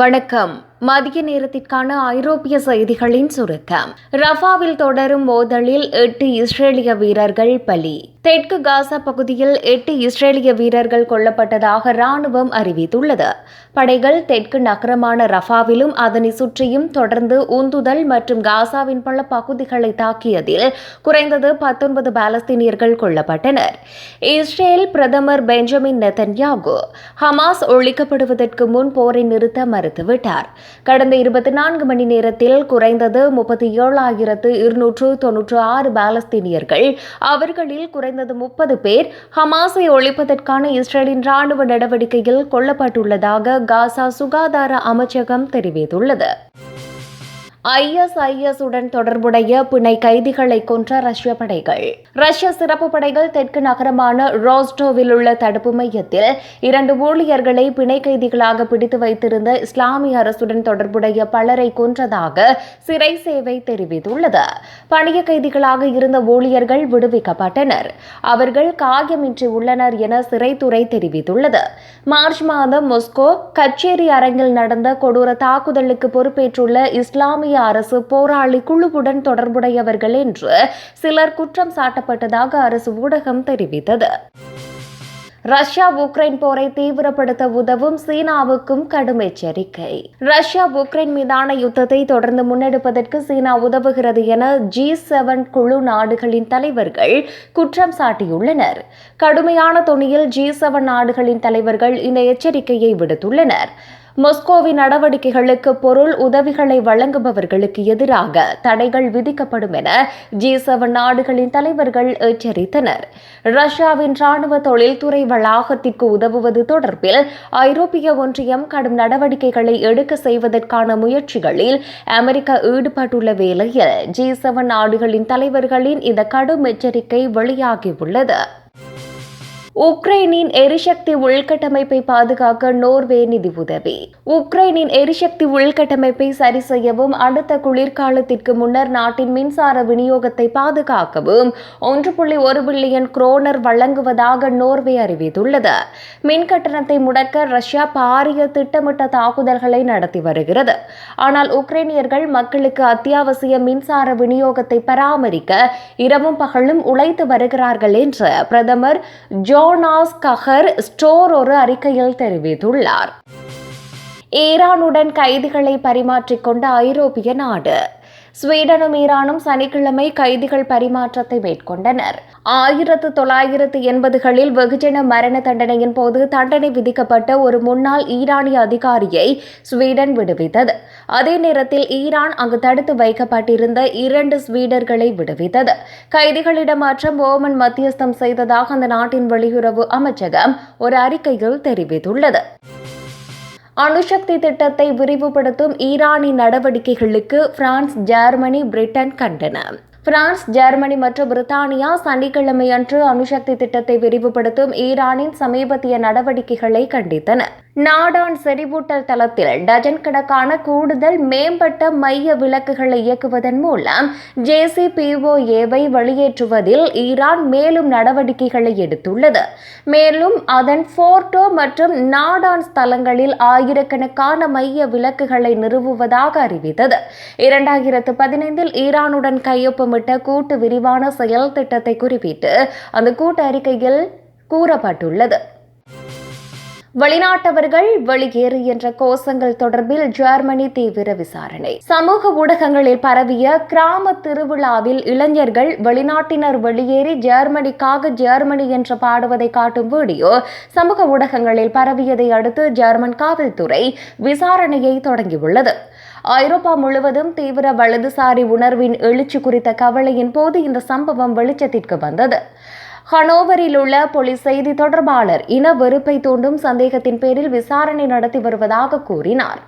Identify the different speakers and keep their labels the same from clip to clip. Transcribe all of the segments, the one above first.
Speaker 1: வணக்கம். மதிய நேரத்திற்கான ஐரோப்பிய செய்திகளின் சுருக்கம். ரஃபாவில் தொடரும் மோதலில் எட்டு இஸ்ரேலிய வீரர்கள் பலி. தெற்கு காசா பகுதியில் எட்டு இஸ்ரேலிய வீரர்கள் கொல்லப்பட்டதாக ராணுவம் அறிவித்துள்ளது. படைகள் தெற்கு நகரமான ரஃபாவிலும் அதனை சுற்றியும் தொடர்ந்து உந்துதல் மற்றும் காசாவின் பல பகுதிகளை தாக்கியதில் குறைந்தது பத்தொன்பது பாலஸ்தீனியர்கள் கொல்லப்பட்டனர். இஸ்ரேல் பிரதமர் பெஞ்சமின் நெதன்யாகு ஹமாஸ் ஒழிக்கப்படுவதற்கு முன் போரை நிறுத்த மறுத்துவிட்டார். கடந்த இருபத்தி நான்கு மணி நேரத்தில் குறைந்தது முப்பத்தி ஏழாயிரத்து இருநூற்று தொன்னூற்று ஆறு பாலஸ்தீனியர்கள் அவர்களில் குறைந்தது முப்பது பேர் ஹமாஸை ஒழிப்பதற்கான இஸ்ரேலின் ராணுவ நடவடிக்கையில் கொல்லப்பட்டுள்ளதாக காசா சுகாதார அமைச்சகம் தெரிவித்துள்ளது. ஐஎஸ்ஐஎஸ் உடன் தொடர்புடைய பிணை கைதிகளை கொன்ற ரஷ்ய படைகள். ரஷ்ய சிறப்பு படைகள் தெற்கு நகரமான ரோஸ்டோவில் உள்ள தடுப்பு மையத்தில் இரண்டு ஊழியர்களை பிணை கைதிகளாக பிடித்து வைத்திருந்த இஸ்லாமிய அரசுடன் தொடர்புடைய பலரை கொன்றதாக சிறை சேவை தெரிவித்துள்ளது. பணிய கைதிகளாக இருந்த ஊழியர்கள் விடுவிக்கப்பட்டனர். அவர்கள் காயமின்றி உள்ளனர் என சிறைத்துறை தெரிவித்துள்ளது. மார்ச் மாதம் மொஸ்கோ கச்சேரி அரங்கில் நடந்த கொடூர தாக்குதலுக்கு பொறுப்பேற்றுள்ள இஸ்லாமிய அரசு போராளி குழுவுடன் தொடர்புடையவர்கள் என்று சிலர் குற்றம் சாட்டப்பட்டதாக அரசு ஊடகம் தெரிவித்தது. ரஷ்யா உக்ரைன் போரை தீவிரப்படுத்த உதவும் சீனாவுக்கும் கடும் எச்சரிக்கை. ரஷ்யா உக்ரைன் மீதான யுத்தத்தை தொடர்ந்து முன்னெடுப்பதற்கு சீனா உதவுகிறது என ஜி செவன் குழு நாடுகளின் தலைவர்கள் குற்றம் சாட்டியுள்ளனர். கடுமையான தொனியில் ஜி செவன் நாடுகளின் தலைவர்கள் இந்த எச்சரிக்கையை விடுத்துள்ளனர். மொஸ்கோவின் நடவடிக்கைகளுக்கு பொருள் உதவிகளை வழங்குபவர்களுக்கு எதிராக தடைகள் விதிக்கப்படும் என ஜி செவன் நாடுகளின் தலைவர்கள் எச்சரித்தனர். ரஷ்யாவின் ராணுவ தொழில்துறை வளாகத்திற்கு உதவுவது தொடர்பில் ஐரோப்பிய ஒன்றியம் கடும் நடவடிக்கைகளை எடுக்க செய்வதற்கான முயற்சிகளில் அமெரிக்கா ஈடுபட்டுள்ள வேளையில் ஜி செவன் நாடுகளின் தலைவர்களின் இந்த கடும் எச்சரிக்கை வெளியாகியுள்ளது. உக்ரைனின் எரிசக்தி உள்கட்டமைப்பை பாதுகாக்க நோர்வே நிதி உதவி. உக்ரைனின் எரிசக்தி உள்கட்டமைப்பை சரி செய்யவும் அடுத்த குளிர்காலத்திற்கு முன்னர் நாட்டின் மின்சார விநியோகத்தை பாதுகாக்கவும் ஒன்று புள்ளி ஒரு பில்லியன் குரோனர் வழங்குவதாக நோர்வே அறிவித்துள்ளது. மின் கட்டணத்தை முடக்க ரஷ்யா பாரிய திட்டமிட்ட தாக்குதல்களை நடத்தி வருகிறது. ஆனால் உக்ரைனியர்கள் மக்களுக்கு அத்தியாவசிய மின்சார விநியோகத்தை பராமரிக்க இரவும் பகலும் உழைத்து வருகிறார்கள் என்று பிரதமர் ஜோ ஜோனாஸ் கஹர் ஸ்டோர் ஒரு அறிக்கையில் தெரிவித்துள்ளார். ஈரானுடன் கைதிகளை பரிமாற்றிக்கொண்ட ஐரோப்பிய நாடு. ஸ்வீடனும் ஈரானும் சனிக்கிழமை கைதிகள் பரிமாற்றத்தை மேற்கொண்டனர். ஆயிரத்து தொள்ளாயிரத்து எண்பதுகளில் வெகுஜன மரண தண்டனையின் போது தண்டனை விதிக்கப்பட்ட ஒரு முன்னாள் ஈரானிய அதிகாரியை ஸ்வீடன் விடுவித்தது. அதே நேரத்தில் ஈரான் அங்கு தடுத்து வைக்கப்பட்டிருந்த இரண்டு ஸ்வீடர்களை விடுவித்தது. கைதிகளிடமாற்றம் ஓமன் மத்தியஸ்தம் செய்ததாக அந்த நாட்டின் வெளியுறவு அமைச்சகம் ஒரு அறிக்கையில் தெரிவித்துள்ளது. அணுசக்தி திட்டத்தை விரிவுபடுத்தும் ஈரானின் நடவடிக்கைகளுக்கு பிரான்ஸ் ஜெர்மனி பிரிட்டன் கண்டனம். பிரான்ஸ் ஜெர்மனி மற்றும் பிரித்தானியா சனிக்கிழமை அன்று அணுசக்தி திட்டத்தை விரிவுபடுத்தும் ஈரானின் சமீபத்திய நடவடிக்கைகளை கண்டித்தன. நாடான் செறிவூட்டல் தளத்தில் டஜன் கணக்கான கூடுதல் மேம்பட்ட மைய விளக்குகளை இயக்குவதன் மூலம் ஜேசிபிஓஏவை வெளியேற்றுவதில் ஈரான் மேலும் நடவடிக்கைகளை எடுத்துள்ளது. மேலும் அதன் போர்டோ மற்றும் நாடான் தளங்களில் ஆயிரக்கணக்கான மைய விளக்குகளை நிறுவுவதாக அறிவித்தது. இரண்டாயிரத்து பதினைந்தில் ஈரானுடன் கையொப்பமிட்ட கூட்டு விரிவான செயல் திட்டத்தை குறிப்பிட்டு அந்த கூட்டு அறிக்கையில் கூறப்பட்டுள்ளது. வெளிநாட்டவர்கள் வெளியேறு என்ற கோஷங்கள் தொடர்பில் ஜெர்மனி தீவிர விசாரணை. சமூக ஊடகங்களில் பரவிய கிராம திருவிழாவில் இளைஞர்கள் வெளிநாட்டினர் வெளியேறி ஜெர்மனிக்காக ஜெர்மனி என்று பாடுவதை காட்டும் வீடியோ சமூக ஊடகங்களில் பரவியதை அடுத்து ஜெர்மன் காவல்துறை விசாரணையை தொடங்கியுள்ளது. ஐரோப்பா முழுவதும் தீவிர வலதுசாரி உணர்வின் எழுச்சி குறித்த கவலையின் போது இந்த சம்பவம் வெளிச்சத்திற்கு வந்தது. ஹனோவரில் உள்ள போலீஸ் செய்தி தொடர்பாளர் இன வெறுப்பை தூண்டும் சந்தேகத்தின் பேரில் விசாரணை நடத்தி வருவதாக கூறினார்.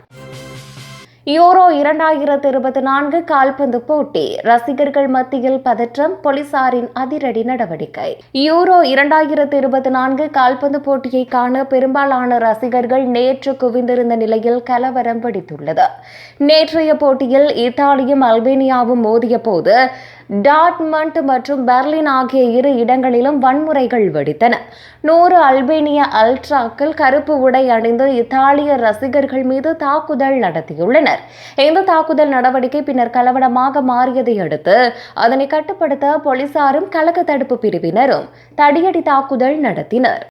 Speaker 1: யூரோ இரண்டாயிரத்து இருபத்தி நான்கு கால்பந்து போட்டி. ரசிகர்கள் மத்தியில் பதற்றம் போலீசாரின் அதிரடி நடவடிக்கை. யூரோ இரண்டாயிரத்து இருபத்தி நான்கு கால்பந்து போட்டியை காண பெரும்பாலான ரசிகர்கள் நேற்று குவிந்திருந்த நிலையில் கலவரம் வெடித்துள்ளது. நேற்றைய போட்டியில் இத்தாலியும் அல்பேனியாவும் மோதிய போது டாட்மண்ட் மற்றும் பெர்லின் ஆகிய இரு இடங்களிலும் வன்முறைகள் வெடித்தன. நூறு அல்பேனிய அல்ட்ராக்கள் கருப்பு உடை அணிந்து இத்தாலிய ரசிகர்கள் மீது தாக்குதல் நடத்தியுள்ளனர். இந்த தாக்குதல் நடவடிக்கை பின்னர் கலவரமாக மாறியதை அடுத்து அதனை கட்டுப்படுத்த போலீசாரும் கலக தடுப்பு பிரிவினரும் தடியடி தாக்குதல் நடத்தினர்.